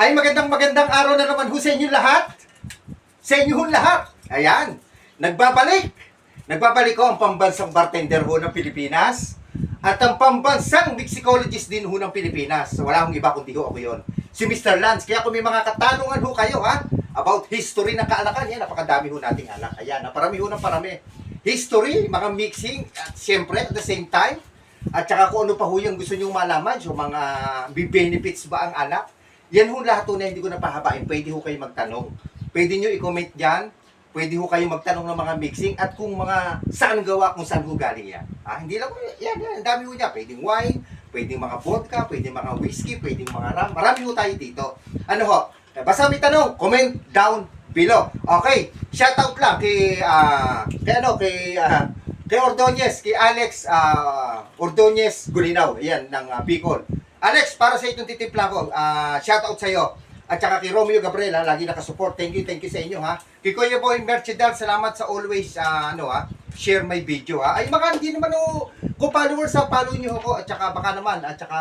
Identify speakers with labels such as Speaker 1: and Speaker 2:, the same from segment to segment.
Speaker 1: Ay magandang magandang araw na naman ho sa inyo lahat. Sa inyo ho lahat. Ayan, nagbabalik. Nagbabalik ko ang pambansang bartender ho ng Pilipinas at ang pambansang mixicologist din ho ng Pilipinas. Wala akong iba kundi ho ako yon. Si Mr. Lance. Kaya kung may mga katanungan ho kayo ha, about history ng kaalakan, yan, napakadami ho nating alak. Ayan, naparami ho ng parami. History, mga mixing, at siyempre at the same time, at saka kung ano pa ho yung gusto nyong malaman, so mga benefits ba ang alak, yan ho lahat ho na hindi ko napahabain. Pwede ho kayo magtanong. Pwede nyo i-comment dyan. Pwede ho kayo magtanong ng mga mixing at kung mga saan gawa, kung saan ho galing yan. Ah, hindi lang ho, yan, yan, dami ho niya. Pwedeng wine, pwedeng mga vodka, pwedeng mga whiskey, pwedeng mga rum. Marami ho tayo dito. Ano ho, eh, basta may tanong, comment down below. Okay, shout out lang kay, ah, kay ano, kay, ah, kay Ordonez, kay Alex ah, Ordonez Gulinaw, yan, ng ah, Bicol. Alex, para sa itong titimpla ko, ah, shout out sa iyo. At saka kay Romeo Gabriela, lagi nakasupport. Thank you, thank you sa inyo ha. Kay Kuya Boy Merchidal, salamat sa always ah, ano ha, share my video ha. Ay baka hindi naman oh, ko followers sa follow niyo ako at saka baka naman at saka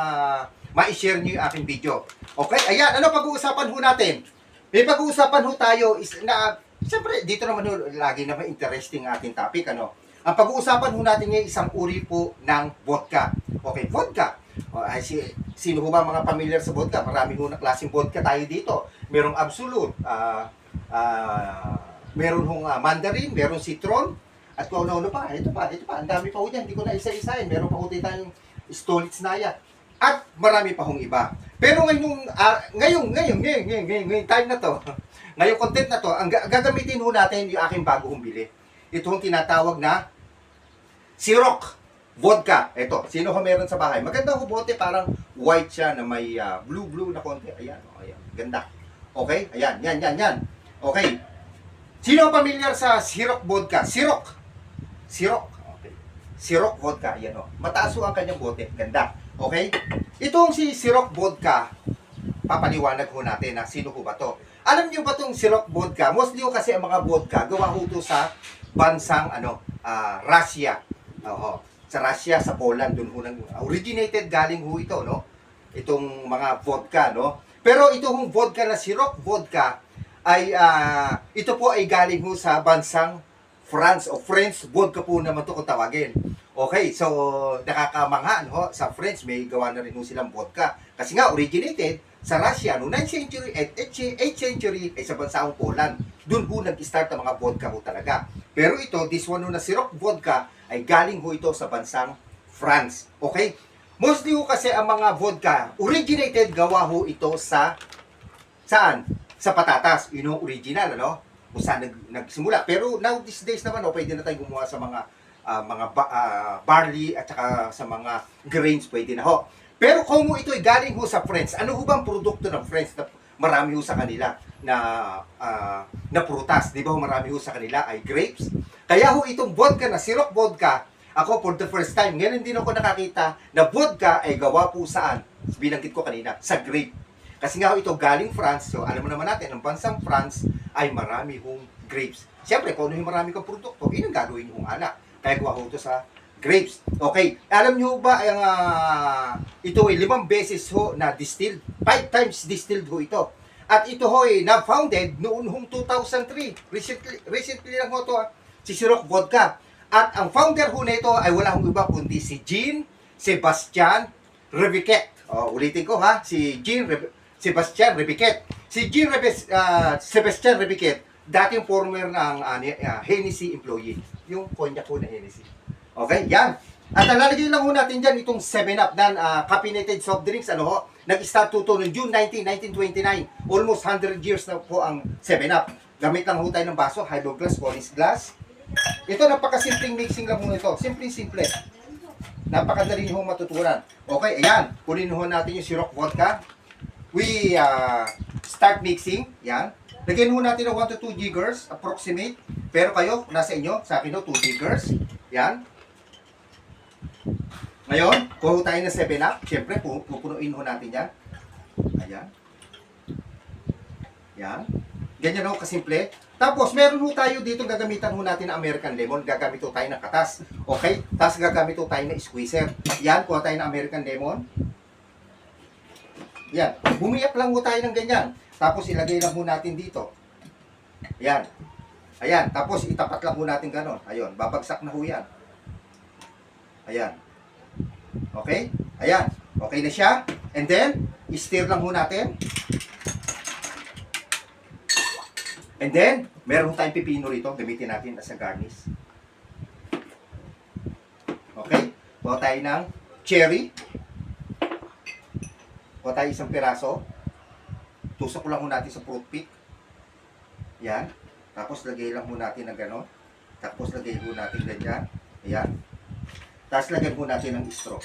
Speaker 1: ma-share niyo yung aking video. Okay? Ayan, ano pag-uusapan ho natin? May pag-uusapan ho tayo is na Siyempre, dito naman ho, lagi naman interesting ating topic, ano? Ang pag-uusapan ho natin ngayon, isang uri po ng vodka. Okay, vodka. O, ay, si, sino ba mga familiar sa vodka? Marami ho klaseng vodka tayo dito. Merong absolute, ah, ah, meron hong ah, mandarin, meron citron, at kung ano-ano pa, ito pa, ito pa, ang dami pa ho dyan, hindi ko na isa-isahin. Meron pa ho dito tayong Stolitz Naya. At marami pa hong iba. Pero ngayong, ah, ngayong, ngayong, ngayong, ngayong, ngayong, ngayong time na to, ngayong content na to, ang ga- gagamitin ho natin yung aking bago kong bili. Ito yung tinatawag na Ciroc vodka. Ito, sino ho meron sa bahay? Maganda ho bote, parang white siya na may ah, blue-blue na konti. Ayan, oh, ayan, ganda. Okay, ayan, yan, yan, yan. Okay. Sino pamilyar sa Ciroc vodka? Ciroc. Ciroc. Okay. Ciroc vodka, ayan o. Mataas ang kanyang bote. Ganda. Okay? Itong si Ciroc vodka, papaliwanag ho natin na sino ho ba to. Alam niyo ba tong Ciroc vodka? Mostly ho kasi ang mga vodka, gawa ho to sa bansang ano, ah, Russia. Oo. Sa Russia, sa Poland, doon ho nang originated galing ho ito, no? Itong mga vodka, no? Pero ito hong vodka na Ciroc vodka ay ah, ito po ay galing ho sa bansang France o French vodka po naman to kung tawagin. Okay, so nakakamangha no, sa French may gawa na rin ho silang vodka. Kasi nga originated sa Russia no 9th century at 8th century ay sa bansang Poland. Doon ho nag-start ang mga vodka ho talaga. Pero ito, this one ho na Ciroc vodka ay galing ho ito sa bansang France. Okay? Mostly ho kasi ang mga vodka originated gawa ho ito sa saan? Sa patatas. Yun yung original, ano? Kung saan nag, nagsimula. Pero now these days naman, oh, pwede na tayo gumawa sa mga ah, mga ba- ah, barley at saka sa mga grains, pwede na ho. Pero kung mo ito ay galing ho sa French, ano ho bang produkto ng French na marami ho sa kanila na ah, na prutas, di ba marami ho sa kanila ay grapes. Kaya ho itong vodka na Ciroc vodka, ako for the first time, ngayon din ako nakakita na vodka ay gawa po saan? Binanggit ko kanina, sa grape. Kasi nga ho ito galing France, so alam mo naman natin, ang bansang France ay marami hong grapes. Siyempre, kung ano yung marami kang produkto, yun ang gagawin yung anak. Kaya gawa ho ito sa grapes. Okay, alam niyo ba, ang, ah, ito ay limang beses ho na distilled. Five times distilled ho ito. At ito ho ay na-founded noon hong 2003. Recently, recently lang ho ito, ah, si Ciroc Vodka. At ang founder ho na ito ay wala hong iba kundi si Jean Sebastian Rebiquet. O, ulitin ko ha, si Jean Re- Sebastian Rebiquet. Si Jean Rebes, ah, Sebastian Rebiquet, dating former ng ni- ah, Hennessy employee. Yung cognac ko na Hennessy. Okay, yan. At lalagyan lang ho natin dyan itong 7-Up na uh, caffeinated soft drinks. Ano ho? Nag-start to noong June 19, 1929. Almost 100 years na po ang 7-Up. Gamit lang ho tayo ng baso, hydro glass, Collins glass. Ito, napakasimpleng mixing lang ho ito. Simpleng simple. Napakadali nyo matutunan. Okay, ayan. Kunin ho natin yung Ciroc vodka. We uh, start mixing. Yan. Lagyan ho natin ng 1 to 2 jiggers, approximate. Pero kayo, nasa inyo, sa akin ho, 2 jiggers. Yan. Ngayon, kuha ho tayo ng 7-up. Siyempre, pu- pupunuin ho natin yan. Ayan. Yan. Ganyan ho kasimple. Tapos, meron ho tayo dito gagamitan ho natin ng American lemon. Gagamit ho tayo ng katas. Okay? Tapos gagamit ho tayo ng squeezer. Yan, kuha tayo ng American lemon. Yan. Bumiyak lang ho tayo ng ganyan. Tapos ilagay lang ho natin dito. Ayan. Ayan. Tapos itapat lang ho natin ganon. Ayun. Babagsak na ho yan. Ayan. Okay? Ayan. Okay na siya. And then, stir lang ho natin. And then, meron tayong pipino rito. Gamitin natin as a garnish. Okay? Kuha tayo ng cherry. Kuha tayo isang piraso. Tusok lang ho natin sa fruit pick. Yan. Tapos lagay lang ho natin ng gano'n. Tapos lagay ho natin ganyan. Ayan. Tapos lagyan ho natin ng straw.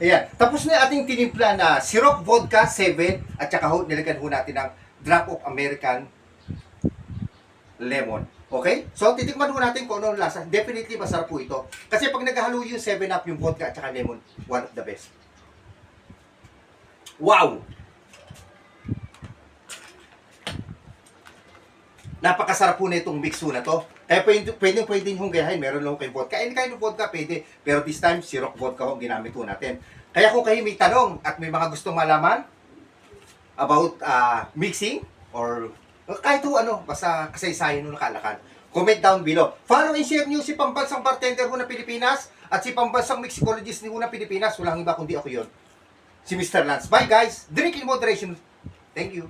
Speaker 1: Ayan. Tapos na ating tinimpla na Syrup Vodka 7 at saka ho, nilagyan ho natin ng drop of American lemon. Okay? So, titikman ho natin kung ano ang lasa. Definitely masarap po ito. Kasi pag naghahalo yung 7-up, yung vodka at saka lemon, one of the best. Wow! Napakasarap po na itong mix na to. Kaya pwede, pwede, pwede nyo gayahin. Meron lang kayo vodka. Any kind of vodka, pwede. Pero this time, Ciroc vodka ho ang ginamit ho natin. Kaya kung kayo may tanong at may mga gustong malaman about ah, mixing or kahit ho ano, basta kasaysayan ho nakalakan. Comment down below. Follow and share nyo si Pambansang Bartender ho ng Pilipinas at si Pambansang Mexicologist ho ng Pilipinas. Walang iba kundi ako yun. Si Mr. Lance. Bye guys. Drink in moderation. Thank you.